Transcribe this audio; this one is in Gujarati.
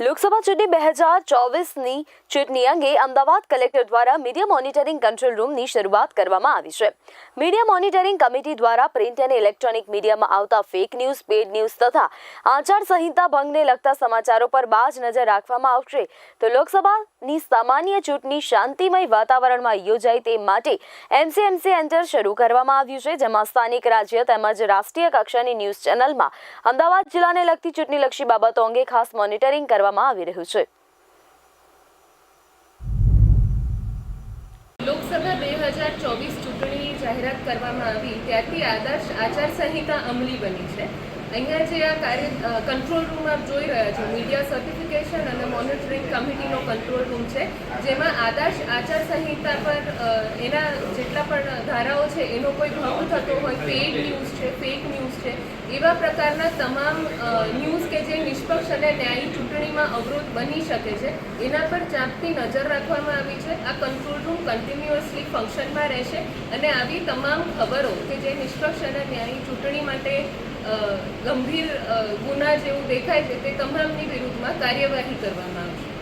લોકસભા ચૂંટણી બે હજાર ચોવીસની ચૂંટણી અંગે અમદાવાદ કલેક્ટર દ્વારા મીડિયા મોનિટરિંગ કંટ્રોલ રૂમની શરૂઆત કરવામાં આવી છે. મીડિયા મોનિટરિંગ કમિટી દ્વારા પ્રિન્ટ અને ઇલેક્ટ્રોનિક મીડિયામાં આવતા ફેક ન્યૂઝ, પેડ ન્યૂઝ તથા આચારસંહિતા ભંગને લગતા સમાચારો પર બાજ નજર રાખવામાં આવશે. તો લોકસભાની સામાન્ય ચૂંટણી શાંતિમય વાતાવરણમાં યોજાય તે માટે એમસીએમસી એન્ટર શરૂ કરવામાં આવ્યું છે, જેમાં સ્થાનિક રાજ્ય તેમજ રાષ્ટ્રીય કક્ષાની ન્યૂઝ ચેનલમાં અમદાવાદ જિલ્લાને લગતી ચૂંટણીલક્ષી બાબતો અંગે ખાસ મોનિટરિંગ કરવામાં આવી રહ્યું છે. લોકસભા બે હજાર ચોવીસ ચૂંટણી જાહેરાત કરવામાં આવી, ત્યારથી આદર્શ આચારસંહિતા અમલી બની છે. અહીંયા જે આ કાર્ય કંટ્રોલ રૂમ આપ જોઈ રહ્યા છો મીડિયા સર્ટિફિકેશન અને મોનિટરિંગ કમિટીનો કંટ્રોલ રૂમ છે, જેમાં આદર્શ આચારસંહિતા પર એના જેટલા પણ ધારાઓ છે, એનો કોઈ ભંગ થતો હોય પેઇડ ન્યૂઝ એવા પ્રકારના તમામ ન્યૂઝ કે જે નિષ્પક્ષ અને ન્યાયી ચૂંટણીમાં અવરોધ બની શકે છે, એના પર ચાંપતી નજર રાખવામાં આવી છે. આ કંટ્રોલ રૂમ કન્ટિન્યુઅસલી ફંક્શનમાં રહેશે અને આવી તમામ ખબરો કે જે નિષ્પક્ષ અને ન્યાયી ચૂંટણી માટે ગંભીર ગુના જેવું દેખાય છે, તે તમામની વિરુદ્ધમાં કાર્યવાહી કરવામાં આવશે.